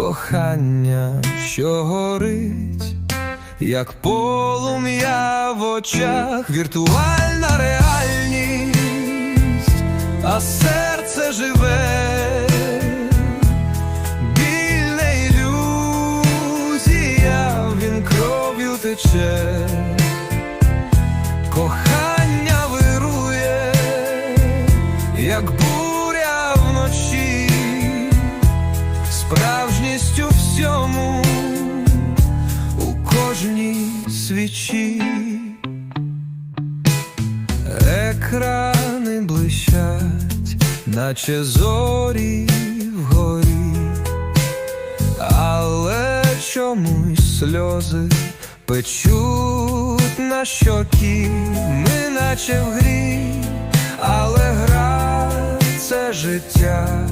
кохання, що горить, як полум'я в очах, віртуальна реальність, а серце живе. Біль не ілюзія, він кров'ю тече, кохання вирує, як буря вночі, справжністю всьому у кожній свічі. Екрани блищать, наче зорі вгорі, але чомусь сльози печуть на щокі, ми наче в грі, але гра це життя,